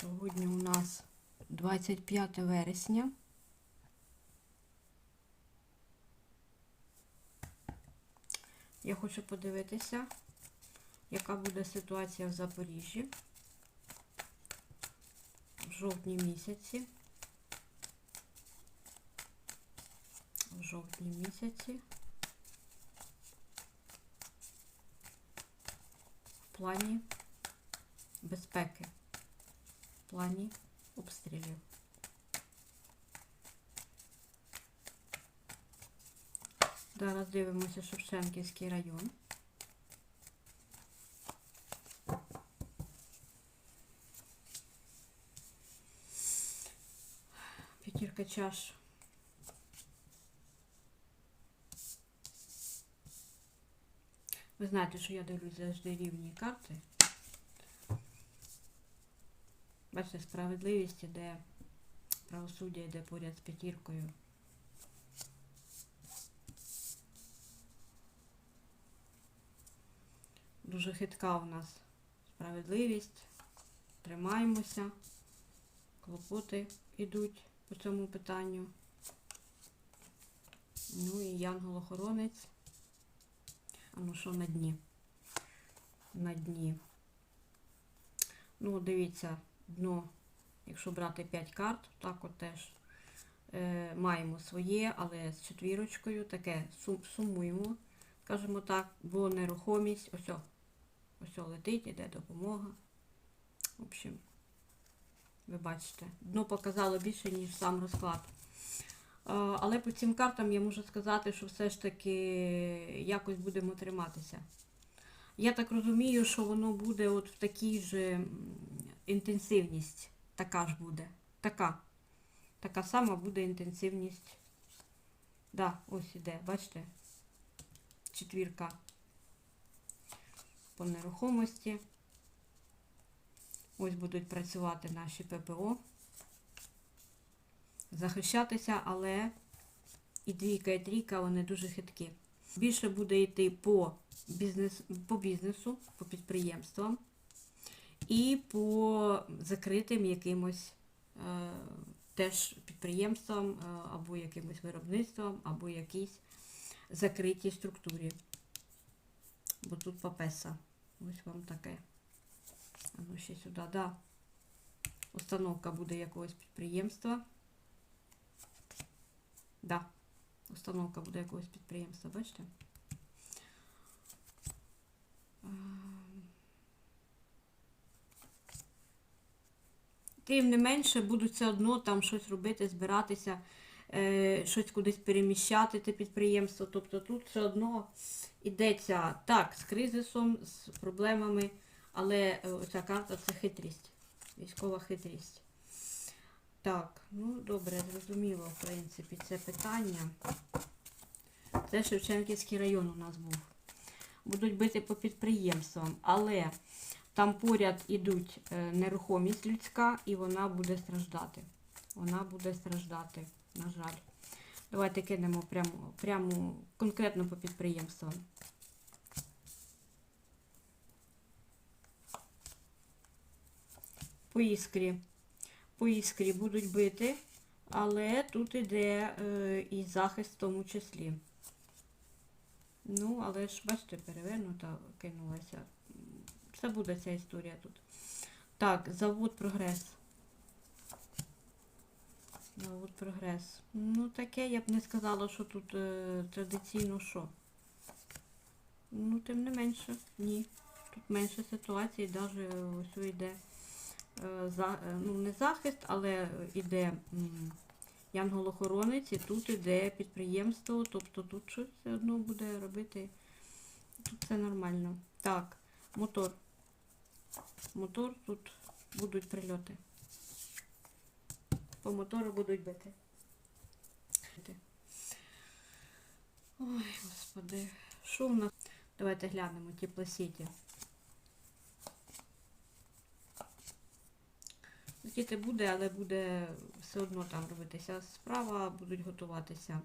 Сьогодні у нас 25 вересня. Я хочу подивитися, яка буде ситуація в Запоріжжі в жовтні місяці. В жовтні місяці. В плані безпеки, в плані обстрілів. Зараз дивимося Шевченківський район. П'ятірка чаш. Ви знаєте, що я дивлюсь завжди рівні карти. Бачите, справедливість іде, правосуддя йде поряд з п'ятіркою. Дуже хитка у нас справедливість. Тримаємося. Клопоти йдуть по цьому питанню. Ну і янгол-охоронець. А ну що на дні? На дні. Ну, дивіться, дно, якщо брати 5 карт, так от теж е, маємо своє, але з четвірочкою таке сум, сумуємо, скажімо так, бо нерухомість, ось, ось летить, іде допомога. В общем, ви бачите, дно показало більше, ніж сам розклад. Е, Але по цим картам я можу сказати, що все ж таки якось будемо триматися. Я так розумію, що воно буде от в такій же інтенсивність. Така ж буде. Така. Така сама буде інтенсивність. Да, ось іде, бачите? Четвірка по нерухомості. Ось будуть працювати наші ППО. Захищатися, але і двійка, і трійка, вони дуже хиткі. Більше буде йти по, бізнес, по бізнесу, по підприємствам і по закритим якимось е, теж підприємствам, е, або якимось виробництвам, або якійсь закритій структурі. Бо тут папеса. Ось вам таке. А ну ще сюди, да. Установка буде якогось підприємства. Да. Установка буде якогось підприємства, бачите? Тим не менше, будуть все одно там щось робити, збиратися, е, щось кудись переміщати, те підприємство. Тобто тут все одно йдеться так, з кризисом, з проблемами, але е, оця карта це хитрість, військова хитрість. Так, ну добре, зрозуміло, в принципі, це питання. Це Шевченківський район у нас був. Будуть бити по підприємствам, але там поряд ідуть е, нерухомість людська, і вона буде страждати. Вона буде страждати, на жаль. Давайте кинемо прямо, прямо конкретно по підприємствам. По іскрі. По іскрі будуть бити, але тут іде е, і захист в тому числі. Ну, але ж, бачите, перевернута кинулася. Це буде ця історія тут. Так, завод прогрес. Завод прогрес. Ну, таке я б не сказала, що тут е, традиційно що. Ну, тим не менше, ні. Тут менше ситуацій, навіть ось йде е, за, е, ну, не захист, але іде м, янгол-охоронець, і тут іде підприємство, тобто тут щось все одно буде робити. Тут все нормально. Так, мотор. Мотор тут будуть прильоти. По мотору будуть бити. Ой, господи, що в? Давайте глянемо теплосіті. Діти буде, але буде все одно там робитися справа, будуть готуватися.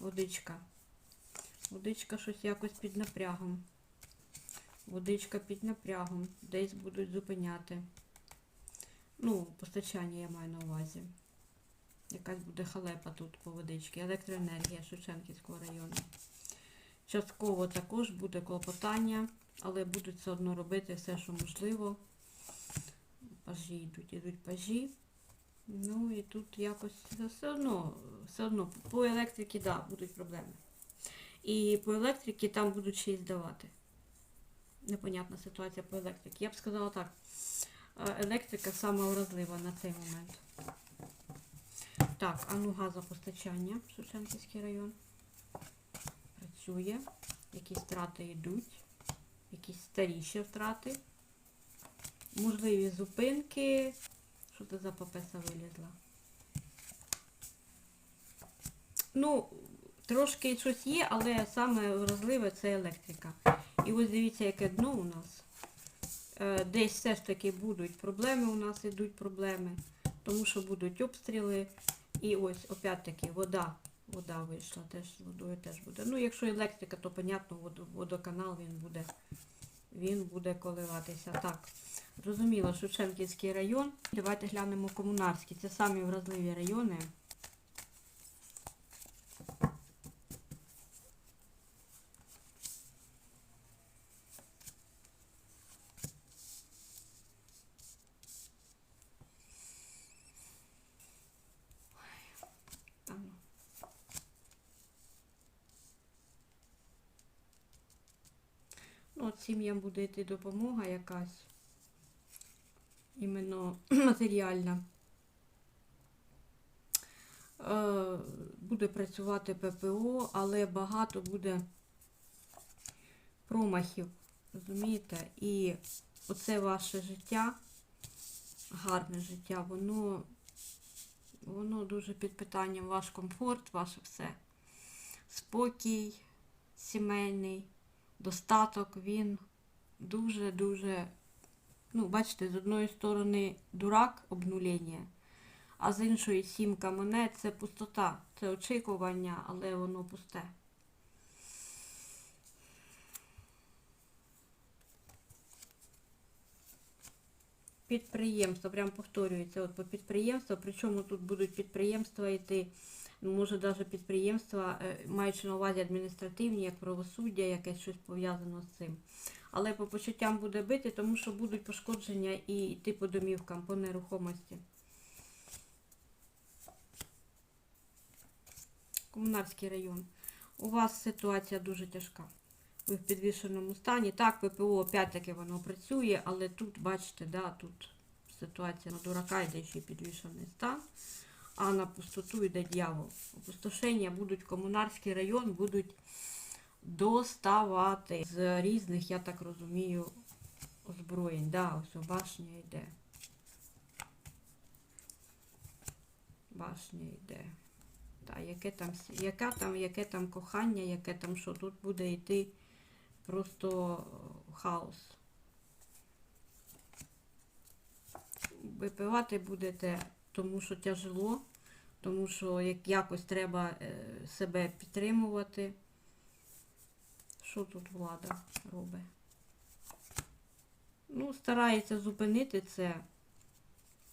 Водичка. Водичка щось якось під напрягом. Водичка під напрягом. Десь будуть зупиняти. Ну, постачання я маю на увазі. Якась буде халепа тут по водичці. Електроенергія Шевченківського району. Частково також буде клопотання, але будуть все одно робити все, що можливо. Пажі йдуть, ідуть пажі. Ну і тут якось все одно, все одно по електриці, да, будуть проблеми. І по електриці там будуть ще й здавати. Непонятна ситуація по електриці. Я б сказала так. е, Електрика саме вразлива на цей момент. Так, а ну газопостачання, Шевченківський район. Працює. Якісь втрати йдуть. Якісь старіші втрати. Можливі зупинки. Що це за папеса вилізла? Ну, трошки щось є, але саме вразливе це електрика. І ось дивіться, яке дно у нас. Е, Десь все ж таки будуть проблеми, у нас йдуть проблеми, тому що будуть обстріли. І ось, опять-таки, вода. Вода вийшла, теж з водою теж буде. Ну, якщо електрика, то, понятно, водоканал він буде, він буде коливатися. Так, зрозуміло, Шевченківський район. Давайте глянемо комунарський. Це самі вразливі райони. Там. Ну, от сім'ям буде йти допомога якась. Іменно матеріальна. Е, буде працювати ППО, але багато буде промахів. Розумієте? І оце ваше життя, гарне життя, воно, воно дуже під питанням ваш комфорт, ваше все. Спокій сімейний, достаток, він дуже-дуже, ну, бачите, з одної сторони дурак, обнулення, а з іншої сімка монет це пустота, це очікування, але воно пусте. Підприємство, прям повторюється, от по підприємству, причому тут будуть підприємства йти, може навіть підприємства, е, маючи на увазі адміністративні, як правосуддя, якесь щось пов'язано з цим. Але по почуттям буде бити, тому що будуть пошкодження і йти по домівкам, по нерухомості. Комунарський район. У вас ситуація дуже тяжка. Ви в підвішеному стані. Так, ППО опять-таки воно працює, але тут, бачите, да, тут ситуація на дурака йде ще підвішений стан, а на пустоту йде дьявол. Опустошення будуть комунарський район, будуть доставати з різних, я так розумію, озброєнь. Да, ось башня йде. Башня йде. Та, яке там, яка там, яке там кохання, яке там що тут буде йти просто е, хаос. Випивати будете, тому що тяжело, тому що як якось треба е, себе підтримувати. Що тут влада робить? Ну, старається зупинити це,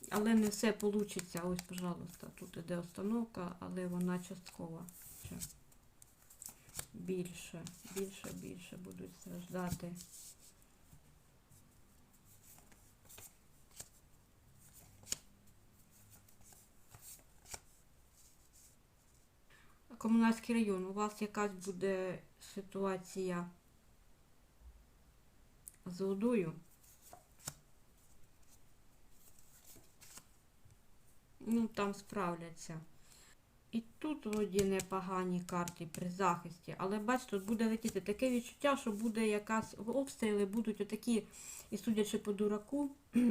але не все вийде. Ось, пожалуйста, тут іде остановка, але вона часткова. Більше, більше, більше будуть страждати. Комунальський район, у вас якась буде ситуація з водою? Ну, там справляться. І тут вроді непогані карти при захисті, але бачите, тут буде летіти таке відчуття, що буде якась обстріли, будуть отакі, і судячи по дураку,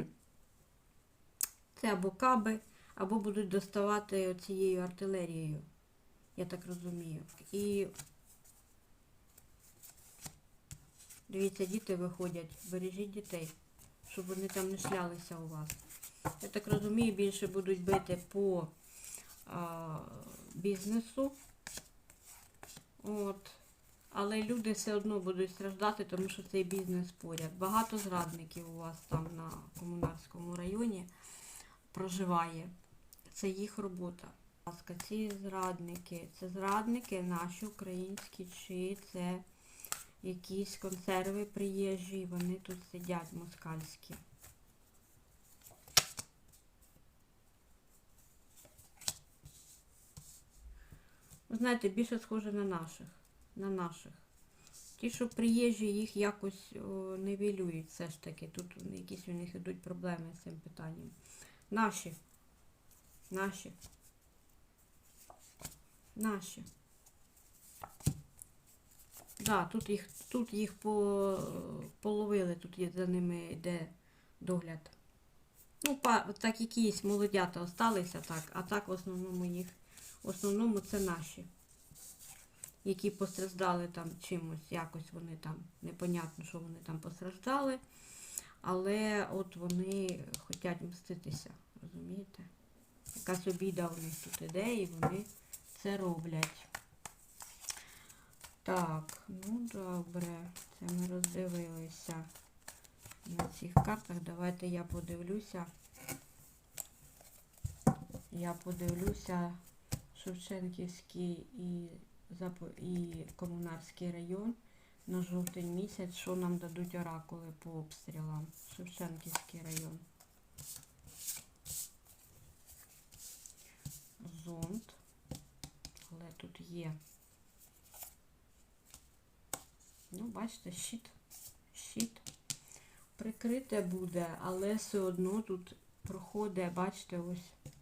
це або каби, або будуть доставати цією артилерією. Я так розумію. І дивіться, діти виходять, бережіть дітей, щоб вони там не шлялися у вас. Я так розумію, більше будуть бити по а, бізнесу. От. Але люди все одно будуть страждати, тому що цей бізнес поряд. Багато зрадників у вас там на комунарському районі. проживає. Це їх робота. Ласка, ці зрадники. Це зрадники наші українські, чи це якісь консерви приїжджі, вони тут сидять москальські. Ви знаєте, більше схоже на наших. На наших. Ті, що приїжджі, їх якось о, нивелюють все ж таки. Тут якісь у них йдуть проблеми з цим питанням. Наші. Наші. Наші. Да, тут їх, тут їх по, половили, тут є, за ними йде догляд. Ну, так якісь молодята осталися, так, а так в основному їх, в основному це наші, які постраждали там чимось, якось вони там, непонятно, що вони там постраждали, але от вони хочуть мститися, розумієте? Якась обіда у них тут іде, і вони це роблять. Так, ну добре, це ми роздивилися на цих картах. Давайте я подивлюся. Я подивлюся Шевченківський і, Комунарський район на жовтень місяць, що нам дадуть оракули по обстрілам. Шевченківський район. Зонд. Але тут є. Ну, бачите, щит. Щит. Прикрите буде, але все одно тут проходить, бачите, ось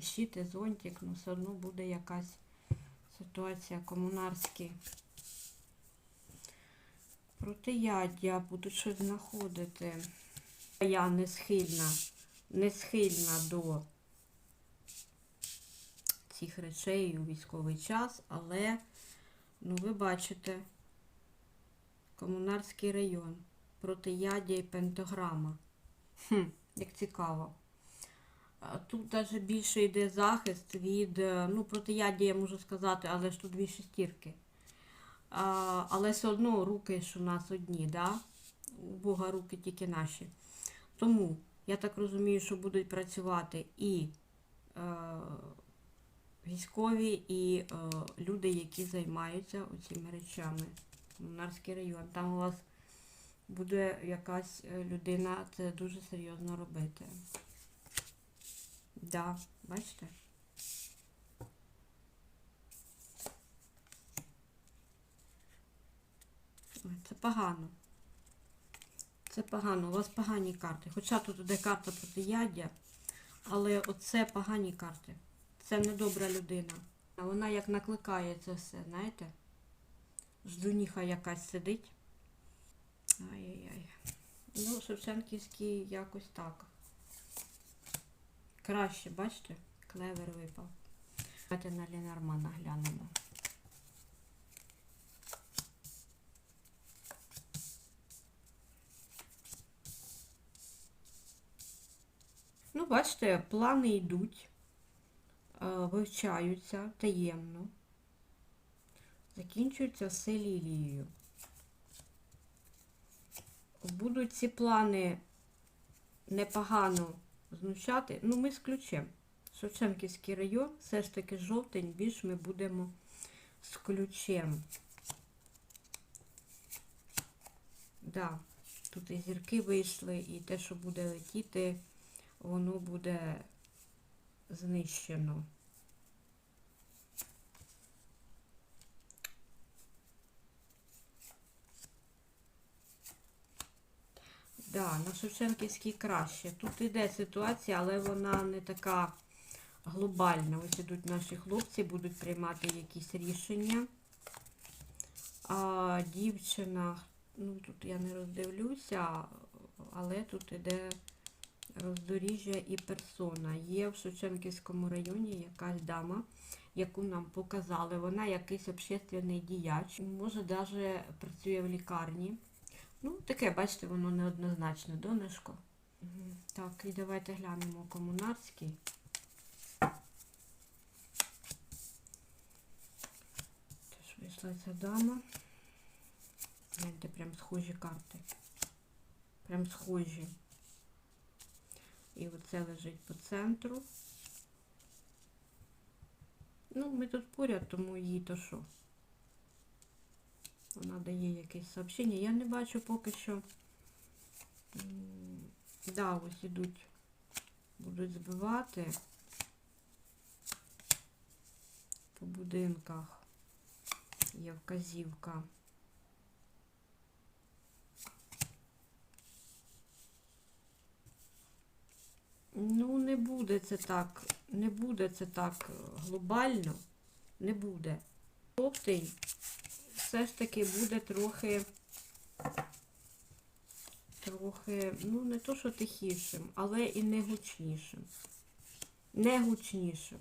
щит і зонтик, ну все одно буде якась ситуація комунарські. Протияддя будуть щось знаходити. Я не схильна, не схильна до цих речей у військовий час, але, ну, ви бачите, Комунарський район. Протиядя і пентограма. Хм, як цікаво. Тут навіть більше йде захист від, е, ну, протиядя я можу сказати, але ж тут дві шестірки. А, але все одно руки ж у нас одні, да? У Бога руки тільки наші. Тому я так розумію, що будуть працювати і е, військові, і е, люди, які займаються цими речами. Комунарський район. Там у вас буде якась е, людина це дуже серйозно робити. Да, бачите? Це погано. Це погано. У вас погані карти. Хоча тут іде карта протияддя, але оце погані карти. Це недобра людина. А вона як накликає це все, знаєте? Ждуніха якась сидить. Ай-яй-яй. Ну, Шевченківський якось так. Краще, бачите? Клевер випав. Давайте на Ленормана глянемо. Ну, бачите, плани йдуть, вивчаються таємно. Закінчується все лілією. Будуть ці плани непогано знущати. Ну, ми з ключем. Шевченківський район, все ж таки жовтень, більш ми будемо з ключем. Да, тут і зірки вийшли, і те, що буде летіти, воно буде знищено. Да, на Шевченківській краще. Тут іде ситуація, але вона не така глобальна. Ось ідуть наші хлопці, будуть приймати якісь рішення. А дівчина, ну тут я не роздивлюся, але тут іде роздоріжжя і персона. Є в Шевченківському районі якась дама, яку нам показали. Вона якийсь общественний діяч. Може, навіть працює в лікарні. Ну, таке, бачите, воно неоднозначне, донышко. Угу. Так, і давайте глянемо комунарський. Теж вийшла ця дама. Гляньте, прям схожі карти. Прям схожі. І оце лежить по центру. Ну, ми тут поряд, тому їй то що. Вона дає якесь сообщення. Я не бачу поки що. Да, ось ідуть, будуть збивати по будинках. Є вказівка. Ну, не буде це так, не буде це так е, глобально, не буде. Жовтий все ж таки буде трохи, трохи, ну не то, що тихішим, але і не гучнішим. Не гучнішим.